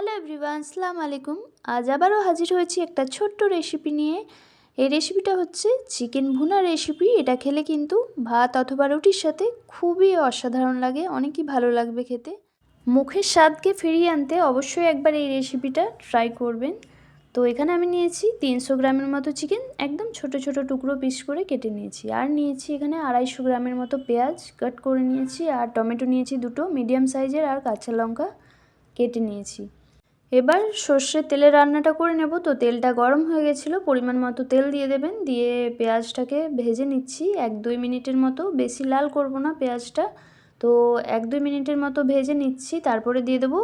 Hello everyone সালাম আলাইকুম আজ আবারও হাজির হয়েছি একটা ছোট্ট রেসিপি নিয়ে। এই রেসিপিটা হচ্ছে চিকেন ভুনা রেসিপি এটা খেলে কিন্তু ভাত অথবা রুটির সাথে খুবই অসাধারণ লাগে, অনেকই ভালো লাগবে খেতে। মুখের স্বাদকে ফিরিয়ে আনতে অবশ্যই একবার এই রেসিপিটা ট্রাই করবেন। তো এখানে আমি নিয়েছি তিনশো গ্রামের মতো চিকেন একদম ছোট ছোট টুকরো পিস করে কেটে নিয়েছি। আর নিয়েছি এখানে আড়াইশো গ্রামের মতো পেঁয়াজ কাট করে নিয়েছি, আর টমেটো নিয়েছি দুটো মিডিয়াম সাইজের আর কাঁচা লঙ্কা কেটে নিয়েছি। এবার সর্ষের তেলে রান্নাটা করে নেব। তো তেলটা গরম হয়ে গেছিল, পরিমাণ মতো তেল দিয়ে দেবেন। দিয়ে পেঁয়াজটাকে ভেজে নিচ্ছি। এক দুই মিনিটের মতো, বেশি লাল করব না পেঁয়াজটা। তো এক দুই মিনিটের মতো ভেজে নিচ্ছি। তারপরে দিয়ে দেবো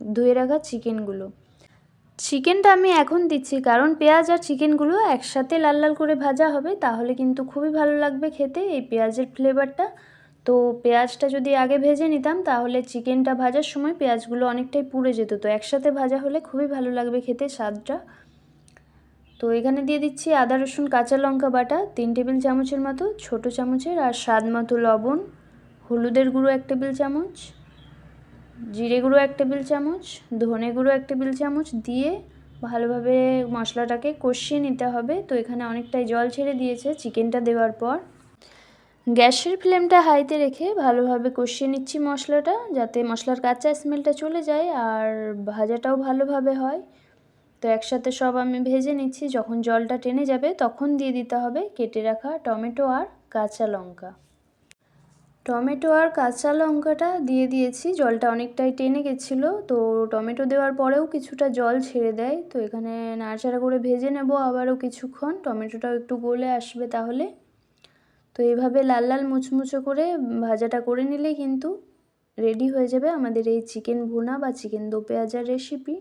ধুয়ে রাখা চিকেনগুলো। চিকেনটা আমি এখন দিচ্ছি, কারণ পেঁয়াজ আর চিকেনগুলো একসাথে লাল লাল করে ভাজা হবে। তাহলে কিন্তু খুবই ভালো লাগবে খেতে এই পেঁয়াজের ফ্লেভারটা তো পেঁয়াজটা যদি আগে ভেজে নিতাম, তাহলে চিকেনটা ভাজার সময় পেঁয়াজগুলো অনেকটাই পুড়ে যেত। তো একসাথে ভাজা হলে খুবই ভালো লাগবে খেতে, স্বাদটা। তো এখানে দিয়ে দিচ্ছি আদা, রসুন, কাঁচা লঙ্কা বাটা, তিন টেবিল চামচের মতো ছোট চামচের, আর স্বাদ মতো লবণ, হলুদের গুঁড়ো এক টেবিল চামচ, জিরে গুঁড়ো এক টেবিল চামচ, ধনে গুঁড়ো এক টেবিল চামচ দিয়ে ভালোভাবে মশলাটাকে কষিয়ে নিতে হবে। তো এখানে অনেকটাই জল ছেড়ে দিয়েছে চিকেনটা দেওয়ার পর। গ্যাসের ফ্লেমটা হাইতে রেখে ভালোভাবে কষিয়ে নিচ্ছি মশলাটা যাতে মশলার কাঁচা স্মেলটা চলে যায় আর ভাজাটাও ভালোভাবে হয়। তো একসাথে সব আমি ভেজে নিচ্ছি। যখন জলটা টেনে যাবে তখন দিয়ে দিতে হবে কেটে রাখা টমেটো আর কাঁচা লঙ্কা। টমেটো আর কাঁচা লঙ্কাটা দিয়ে দিয়েছি। জলটা অনেকটাই টেনে গেছিল। তো টমেটো দেওয়ার পরেও কিছুটা জল ছেড়ে দেয়। তো এখানে নাড়াচাড়া করে ভেজে নেব আবারও কিছুক্ষণ। টমেটোটাও একটু গলে আসবে তাহলে। তো এইভাবে লাল লাল মুচমুচো করে ভাজাটা করে নিলেই কিন্তু রেডি হয়ে যাবে আমাদের এই চিকেন ভুনা বা চিকেন দো পেঁয়াজার রেসিপি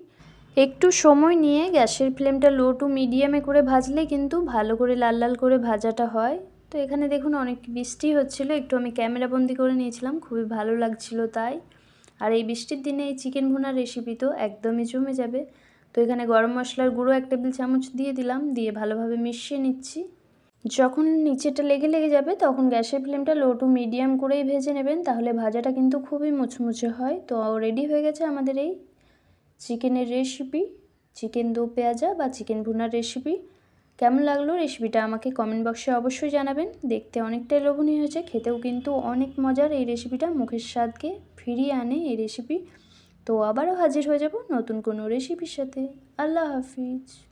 একটু সময় নিয়ে গ্যাসের ফ্লেমটা লো টু মিডিয়ামে করে ভাজলে কিন্তু ভালো করে লাল লাল করে ভাজাটা হয়। তো এখানে দেখুন অনেক বৃষ্টি হচ্ছিল, একটু আমি ক্যামেরা বন্দি করে নিয়েছিলাম, খুবই ভালো লাগছিল তাই। আর এই বৃষ্টির দিনে এই চিকেন ভুনার রেসিপি তো একদমই জমে যাবে। তো এখানে গরম মশলার গুঁড়ো এক টেবিল চামচ দিয়ে দিলাম, দিয়ে ভালোভাবে মিশিয়ে নিচ্ছি। যখন নিচেটা লেগে লেগে যাবে, তখন গ্যাসের ফ্লেমটা লো টু মিডিয়াম করেই ভেজে নেবেন। তাহলে ভাজাটা কিন্তু খুবই মুচমুচে হয়। তো রেডি হয়ে গেছে আমাদের এই চিকেনের রেসিপি চিকেন দো পেঁয়াজা বা চিকেন ভুনার রেসিপি কেমন লাগল রেসিপিটা আমাকে কমেন্ট বক্সে অবশ্যই জানাবেন। দেখতে অনেকটাই লোভনীয় হয়েছে। খেতেও কিন্তু অনেক মজার এই রেসিপিটা মুখের স্বাদকে ফিরিয়ে আনে এই রেসিপি তো আবারও হাজির হয়ে যাব নতুন কোনো রেসিপির সাথে। আল্লাহ হাফিজ।